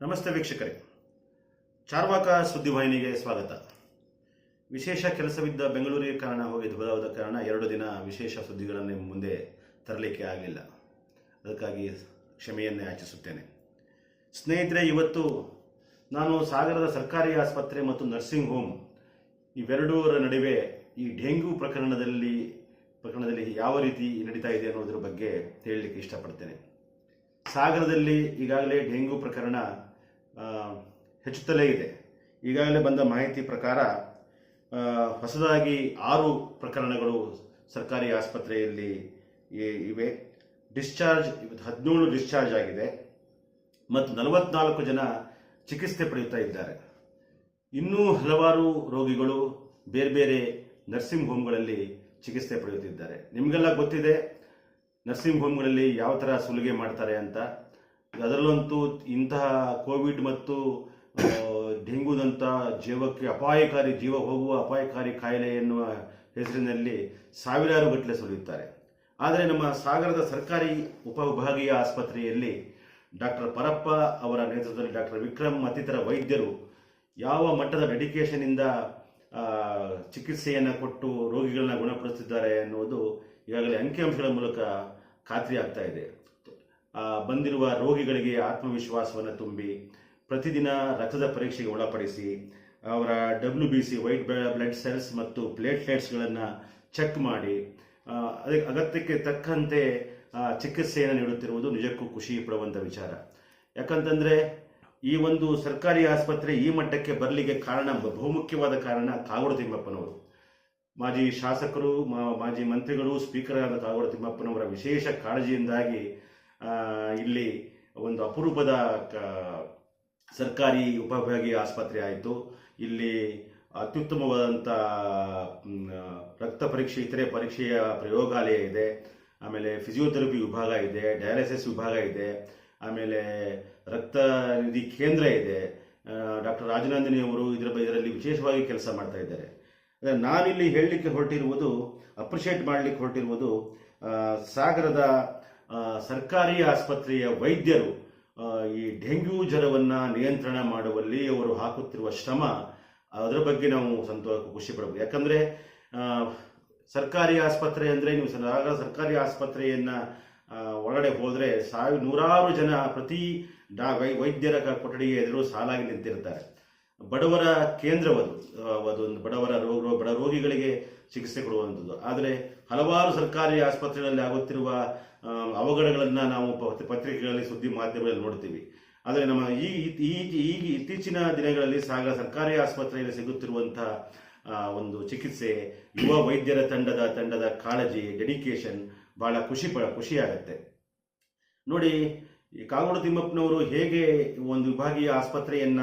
ನಮಸ್ತೆ ವೀಕ್ಷಕರೇ. ಚಾರ್ವಾಕ ಸುದ್ದಿವಾಹಿನಿಗೆ ಸ್ವಾಗತ. ವಿಶೇಷ ಕೆಲಸವಿದ್ದ ಬೆಂಗಳೂರಿಗೆ ಕಾರಣ ಹೋಗಿ ಬದಲಾದ ಕಾರಣ ಎರಡು ದಿನ ವಿಶೇಷ ಸುದ್ದಿಗಳನ್ನು ಮುಂದೆ ತರಲಿಕ್ಕೆ ಆಗಲಿಲ್ಲ ಅದಕ್ಕಾಗಿ ಕ್ಷಮೆಯನ್ನೇ ಯಾಚಿಸುತ್ತೇನೆ. ಸ್ನೇಹಿತರೆ, ಇವತ್ತು ನಾನು ಸಾಗರದ ಸರ್ಕಾರಿ ಆಸ್ಪತ್ರೆ ಮತ್ತು ನರ್ಸಿಂಗ್ ಹೋಮ್ ಇವೆರಡೂರ ನಡುವೆ ಈ ಡೆಂಗ್ಯೂ ಪ್ರಕರಣದಲ್ಲಿ ಪ್ರಕರಣದಲ್ಲಿ ಯಾವ ರೀತಿ ನಡೀತಾ ಇದೆ ಅನ್ನೋದ್ರ ಬಗ್ಗೆ ಹೇಳಲಿಕ್ಕೆ ಇಷ್ಟಪಡ್ತೇನೆ. ಸಾಗರದಲ್ಲಿ ಈಗಾಗಲೇ ಡೆಂಗ್ಯೂ ಪ್ರಕರಣ ಹೆಚ್ಚುತ್ತಲೇ ಇದೆ. ಈಗಾಗಲೇ ಬಂದ ಮಾಹಿತಿ ಪ್ರಕಾರ ಹೊಸದಾಗಿ ಆರು ಪ್ರಕರಣಗಳು ಸರ್ಕಾರಿ ಆಸ್ಪತ್ರೆಯಲ್ಲಿ ಇವೆ. ಡಿಸ್ಚಾರ್ಜ್ ಹದಿನೇಳು ಡಿಸ್ಚಾರ್ಜ್ ಆಗಿದೆ. ಮತ್ತು ನಲವತ್ನಾಲ್ಕು ಜನ ಚಿಕಿತ್ಸೆ ಪಡೆಯುತ್ತಾ ಇದ್ದಾರೆ. ಇನ್ನೂ ಹಲವಾರು ರೋಗಿಗಳು ಬೇರೆ ಬೇರೆ ನರ್ಸಿಂಗ್ ಹೋಮ್ಗಳಲ್ಲಿ ಚಿಕಿತ್ಸೆ ಪಡೆಯುತ್ತಿದ್ದಾರೆ. ನಿಮಗೆಲ್ಲ ಗೊತ್ತಿದೆ, ನರ್ಸಿಂಗ್ ಹೋಮ್ಗಳಲ್ಲಿ ಯಾವ ಥರ ಸುಲಿಗೆ ಮಾಡ್ತಾರೆ ಅಂತ. ಅದರಲ್ಲಂತೂ ಇಂತಹ ಕೋವಿಡ್ ಮತ್ತು ಡೆಂಗೂದಂಥ ಜೀವಕ್ಕೆ ಅಪಾಯಕಾರಿ, ಜೀವ ಹೋಗುವ ಅಪಾಯಕಾರಿ ಕಾಯಿಲೆ ಎನ್ನುವ ಹೆಸರಿನಲ್ಲಿ ಸಾವಿರಾರು ಗಟ್ಟಲೆ ಸುರಿಯುತ್ತಾರೆ. ಆದರೆ ನಮ್ಮ ಸಾಗರದ ಸರ್ಕಾರಿ ಉಪವಿಭಾಗೀಯ ಆಸ್ಪತ್ರೆಯಲ್ಲಿ ಡಾಕ್ಟರ್ ಪರಪ್ಪ ಅವರ ನೇತೃತ್ವದಲ್ಲಿ ಡಾಕ್ಟರ್ ವಿಕ್ರಮ್ ಮತ್ತಿತರ ವೈದ್ಯರು ಯಾವ ಮಟ್ಟದ ಡೆಡಿಕೇಶನಿಂದ ಚಿಕಿತ್ಸೆಯನ್ನು ಕೊಟ್ಟು ರೋಗಿಗಳನ್ನ ಗುಣಪಡಿಸುತ್ತಿದ್ದಾರೆ ಅನ್ನುವುದು ಈಗಾಗಲೇ ಅಂಕಿಅಂಶಗಳ ಮೂಲಕ ಖಾತ್ರಿ ಆಗ್ತಾ ಇದೆ. ಬಂದಿರುವ ರೋಗಿಗಳಿಗೆ ಆತ್ಮವಿಶ್ವಾಸವನ್ನು ತುಂಬಿ ಪ್ರತಿದಿನ ರಕ್ತದ ಪರೀಕ್ಷೆಗೆ ಒಳಪಡಿಸಿ ಅವರ W B C white blood cells ಮತ್ತು ಪ್ಲೇಟ್ಲೆಟ್ಸ್ಗಳನ್ನು ಚೆಕ್ ಮಾಡಿ ಅದಕ್ಕೆ ಅಗತ್ಯಕ್ಕೆ ತಕ್ಕಂತೆ ಚಿಕಿತ್ಸೆಯನ್ನು ನೀಡುತ್ತಿರುವುದು ನಿಜಕ್ಕೂ ಖುಷಿ ಪಡುವಂಥ ವಿಚಾರ. ಯಾಕಂತಂದರೆ ಈ ಒಂದು ಸರ್ಕಾರಿ ಆಸ್ಪತ್ರೆ ಈ ಮಟ್ಟಕ್ಕೆ ಬರಲಿಕ್ಕೆ ಕಾರಣ ಬಹುಮುಖ್ಯವಾದ ಕಾರಣ ಕಾಗೋಡು ತಿಮ್ಮಪ್ಪನವರು. ಮಾಜಿ ಶಾಸಕರು ಮಾಜಿ ಮಂತ್ರಿಗಳು, ಸ್ಪೀಕರ್ ಆದ ಕಾಗೋಡು ತಿಮ್ಮಪ್ಪನವರ ವಿಶೇಷ ಕಾಳಜಿಯಿಂದಾಗಿ ಇಲ್ಲಿ ಒಂದು ಅಪರೂಪದ ಸರ್ಕಾರಿ ಉಪವಿಭಾಗೀಯ ಆಸ್ಪತ್ರೆ ಆಯಿತು. ಇಲ್ಲಿ ಅತ್ಯುತ್ತಮವಾದಂಥ ರಕ್ತ ಪರೀಕ್ಷೆ, ಇತರೆ ಪರೀಕ್ಷೆಯ ಪ್ರಯೋಗಾಲಯ ಇದೆ. ಆಮೇಲೆ ಫಿಸಿಯೋಥೆರಪಿ ವಿಭಾಗ ಇದೆ ಡಯಾಲಿಸಿಸ್ ವಿಭಾಗ ಇದೆ. ಆಮೇಲೆ ರಕ್ತ ನಿಧಿ ಕೇಂದ್ರ ಇದೆ. ಡಾಕ್ಟರ್ ರಾಜನಂದಿನಿ ಅವರು ಇದರ ಇದರಲ್ಲಿ ವಿಶೇಷವಾಗಿ ಕೆಲಸ ಮಾಡ್ತಾ ಇದ್ದಾರೆ. ನಾನಿಲ್ಲಿ ಹೇಳಲಿಕ್ಕೆ ಹೊರಟಿರುವುದು, ಅಪ್ರಿಷಿಯೇಟ್ ಮಾಡಲಿಕ್ಕೆ ಹೊರಟಿರುವುದು ಸಾಗರದ ಸರ್ಕಾರಿ ಆಸ್ಪತ್ರೆಯ ವೈದ್ಯರು ಈ ಡೆಂಗ್ಯೂ ಜ್ವರವನ್ನು ನಿಯಂತ್ರಣ ಮಾಡುವಲ್ಲಿ ಅವರು ಹಾಕುತ್ತಿರುವ ಶ್ರಮ, ಅದರ ಬಗ್ಗೆ ನಾವು ಸಂತೋಷ ಖುಷಿ ಪಡಬಹುದು ಯಾಕಂದ್ರೆ ಸರ್ಕಾರಿ ಆಸ್ಪತ್ರೆ ಅಂದ್ರೆ ನೀವು ಸರ್ಕಾರಿ ಆಸ್ಪತ್ರೆಯನ್ನ ಒಳಗಡೆ ಹೋದರೆ ಸಾವಿರ, ನೂರಾರು ಜನ ಪ್ರತಿ ಡಾ, ವೈ- ವೈದ್ಯರ ಕೊಠಡಿಯ ಎದುರು ಸಾಲಾಗಿ ನಿಂತಿರ್ತಾರೆ. ಬಡವರ ಕೇಂದ್ರವದು ಅದೊಂದು ಬಡವರ ರೋಗ ಬಡ ರೋಗಿಗಳಿಗೆ ಚಿಕಿತ್ಸೆ ಕೊಡುವಂಥದ್ದು. ಆದರೆ, ಹಲವಾರು ಸರ್ಕಾರಿ ಆಸ್ಪತ್ರೆಗಳಲ್ಲಿ ಆಗುತ್ತಿರುವ ಅವಘಡಗಳನ್ನ ನಾವು ಪತ್ರಿಕೆಗಳಲ್ಲಿ ಸುದ್ದಿ ಮಾಧ್ಯಮಗಳಲ್ಲಿ ನೋಡ್ತೀವಿ. ಆದರೆ ನಮ್ಮ ಈ ಈ ಇತ್ತೀಚಿನ ದಿನಗಳಲ್ಲಿ ಸಾಗರ ಸರ್ಕಾರಿ ಆಸ್ಪತ್ರೆಯಲ್ಲಿ ಸಿಗುತ್ತಿರುವಂತಹ ಒಂದು ಚಿಕಿತ್ಸೆ, ಯುವ ವೈದ್ಯರ ತಂಡದ ತಂಡದ ಕಾಳಜಿ ಡೆಡಿಕೇಶನ್ ಬಹಳ ಖುಷಿ ಪ ಖುಷಿಯಾಗತ್ತೆ. ನೋಡಿ ಕಾಗೋಡು ತಿಮ್ಮಪ್ಪನವರು ಹೇಗೆ ಒಂದು ವಿಭಾಗೀಯ ಆಸ್ಪತ್ರೆಯನ್ನ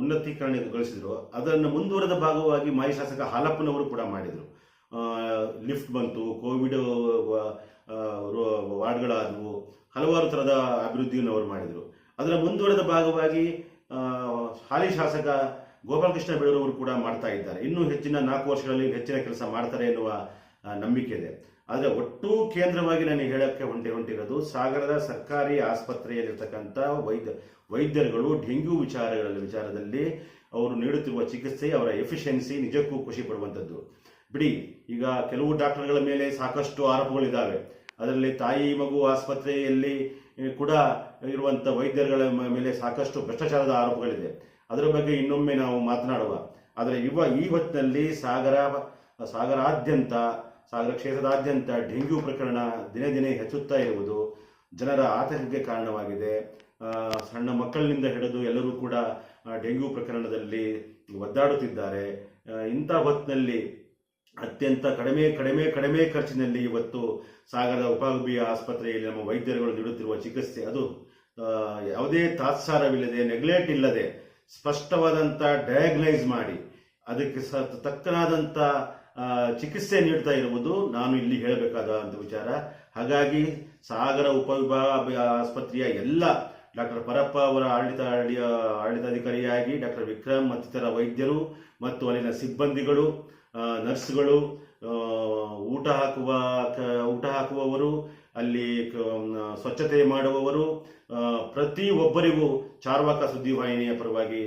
ಉನ್ನತೀಕರಣಗೊಳಿಸಿದ್ರು, ಅದನ್ನು ಮುಂದುವರೆದ ಭಾಗವಾಗಿ ಮಾಜಿ ಶಾಸಕ ಹಾಲಪ್ಪನವರು ಕೂಡ ಮಾಡಿದರು. ಲಿಫ್ಟ್ ಬಂತು, ಕೋವಿಡ್ ವಾರ್ಡ್ಗಳಾದವು, ಹಲವಾರು ಥರದ ಅಭಿವೃದ್ಧಿಯನ್ನು ಅವರು ಮಾಡಿದರು. ಅದರ ಮುಂದುವರೆದ ಭಾಗವಾಗಿ ಹಾಲಿ ಶಾಸಕ ಗೋಪಾಲಕೃಷ್ಣ ಬೇಡೂರವರು ಕೂಡ ಮಾಡ್ತಾ ಇದ್ದಾರೆ. ಇನ್ನೂ ಹೆಚ್ಚಿನ ನಾಲ್ಕು ವರ್ಷಗಳಲ್ಲಿ ಹೆಚ್ಚಿನ ಕೆಲಸ ಮಾಡ್ತಾರೆ ಎನ್ನುವ ನಂಬಿಕೆ ಇದೆ. ಆದರೆ ಒಟ್ಟು ಕೇಂದ್ರವಾಗಿ ನಾನು ಹೇಳಕ್ಕೆ ಹೊಂಟೆ ಹೊಂಟಿರೋದು ಸಾಗರದ ಸರ್ಕಾರಿ ಆಸ್ಪತ್ರೆಯಲ್ಲಿರ್ತಕ್ಕಂಥ ವೈದ್ಯ, ವೈದ್ಯರುಗಳು ಡೆಂಗ್ಯೂ ವಿಚಾರಗಳ ವಿಚಾರದಲ್ಲಿ ಅವರು ನೀಡುತ್ತಿರುವ ಚಿಕಿತ್ಸೆ ಅವರ ಎಫಿಷಿಯನ್ಸಿ ನಿಜಕ್ಕೂ ಖುಷಿ ಪಡುವಂಥದ್ದು. ಬಿಡಿ, ಈಗ ಕೆಲವು ಡಾಕ್ಟರ್ಗಳ ಮೇಲೆ ಸಾಕಷ್ಟು ಆರೋಪಗಳಿದ್ದಾವೆ. ಅದರಲ್ಲಿ ತಾಯಿ, ಮಗು ಆಸ್ಪತ್ರೆಯಲ್ಲಿ ಕೂಡ ಇರುವಂಥ ವೈದ್ಯರುಗಳ ಮೇಲೆ ಸಾಕಷ್ಟು ಭ್ರಷ್ಟಾಚಾರದ ಆರೋಪಗಳಿದೆ. ಅದರ ಬಗ್ಗೆ ಇನ್ನೊಮ್ಮೆ ನಾವು ಮಾತನಾಡುವ. ಆದರೆ ಇವ, ಈ ಹೊತ್ತಿನಲ್ಲಿ ಸಾಗರ, ಸಾಗರಾದ್ಯಂತ, ಸಾಗರ ಕ್ಷೇತ್ರದಾದ್ಯಂತ ಡೆಂಗ್ಯೂ ಪ್ರಕರಣ ದಿನೇ ದಿನೇ ಹೆಚ್ಚುತ್ತಾ ಇರುವುದು ಜನರ ಆತಂಕಕ್ಕೆ ಕಾರಣವಾಗಿದೆ. ಸಣ್ಣ ಮಕ್ಕಳಿನಿಂದ ಹಿಡಿದು ಎಲ್ಲರೂ ಕೂಡ ಡೆಂಗ್ಯೂ ಪ್ರಕರಣದಲ್ಲಿ ಒದ್ದಾಡುತ್ತಿದ್ದಾರೆ. ಇಂಥ ಹೊತ್ತಿನಲ್ಲಿ ಅತ್ಯಂತ ಕಡಿಮೆ ಕಡಿಮೆ ಕಡಿಮೆ ಖರ್ಚಿನಲ್ಲಿ ಇವತ್ತು ಸಾಗರದ ಉಪವಿಭಾಗೀಯ ಆಸ್ಪತ್ರೆಯಲ್ಲಿ ನಮ್ಮ ವೈದ್ಯರುಗಳು ನೀಡುತ್ತಿರುವ ಚಿಕಿತ್ಸೆ. ಅದು ಯಾವುದೇ ತಾತ್ಸಾರವಿಲ್ಲದೆ ನೆಗ್ಲೆಕ್ಟ್ ಇಲ್ಲದೆ ಸ್ಪಷ್ಟವಾದಂಥ ಡಯಾಗ್ನೈಸ್ ಮಾಡಿ, ಅದಕ್ಕೆ ಸ ತಕ್ಕನಾದಂಥ ಚಿಕಿತ್ಸೆ ನೀಡ್ತಾ ಇರುವುದು ನಾನು ಇಲ್ಲಿ ಹೇಳಬೇಕಾದ ಒಂದು ವಿಚಾರ. ಹಾಗಾಗಿ ಸಾಗರ ಉಪವಿಭಾಗ ಆಸ್ಪತ್ರೆಯ ಎಲ್ಲ ಡಾಕ್ಟರ್ ಪರಪ್ಪ ಅವರ ಆಡಳಿತ, ಆಡಳಿತಾಧಿಕಾರಿಯಾಗಿ ಡಾಕ್ಟರ್ ವಿಕ್ರಮ್ ಮತ್ತಿತರ ವೈದ್ಯರು ಮತ್ತು ಅಲ್ಲಿನ ಸಿಬ್ಬಂದಿಗಳು ನರ್ಸ್ಗಳು ಊಟ ಹಾಕುವ ಊಟ ಹಾಕುವವರು, ಅಲ್ಲಿ ಸ್ವಚ್ಛತೆ ಮಾಡುವವರು ಪ್ರತಿ ಒಬ್ಬರಿಗೂ ಚಾರ್ವಾಕ ಸುದ್ದಿವಾಹಿನಿಯ ಪರವಾಗಿ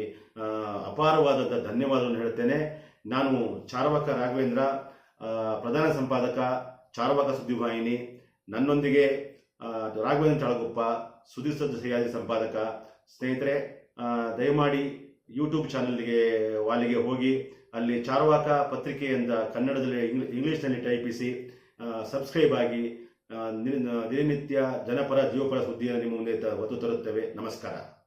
ಅಪಾರವಾದಂಥ ಧನ್ಯವಾದವನ್ನು ಹೇಳ್ತೇನೆ. ನಾನು ಚಾರ್ವಾಕ ರಾಘವೇಂದ್ರ ಪ್ರಧಾನ ಸಂಪಾದಕ, ಚಾರ್ವಾಕ ಸುದ್ದಿವಾಹಿನಿ ನನ್ನೊಂದಿಗೆ ರಾಘವೇಂದ್ರ ಚಳಗುಪ್ಪ ಸುದ್ದಿ ಸಹ್ಯಾದ್ರಿ ಸಂಪಾದಕ. ಸ್ನೇಹಿತರೆ ದಯಮಾಡಿ ಯೂಟ್ಯೂಬ್ ಚಾನಲ್ಗೆ ವಾಲಿಗೆ ಹೋಗಿ ಅಲ್ಲಿ ಚಾರ್ವಾಕ ಪತ್ರಿಕೆಯಿಂದ ಕನ್ನಡದಲ್ಲಿ ಇಂಗ್ಲಿ- ಇಂಗ್ಲಿಷ್ನಲ್ಲಿ ಟೈಪಿಸಿ ಸಬ್ಸ್ಕ್ರೈಬ್ ಆಗಿ ದಿನನಿತ್ಯ ಜನಪರ ಜೀವಪರ ಸುದ್ದಿಯನ್ನು ನಿಮ್ಮ ಮುಂದೆ ಒತ್ತು ತರುತ್ತೇವೆ. ನಮಸ್ಕಾರ.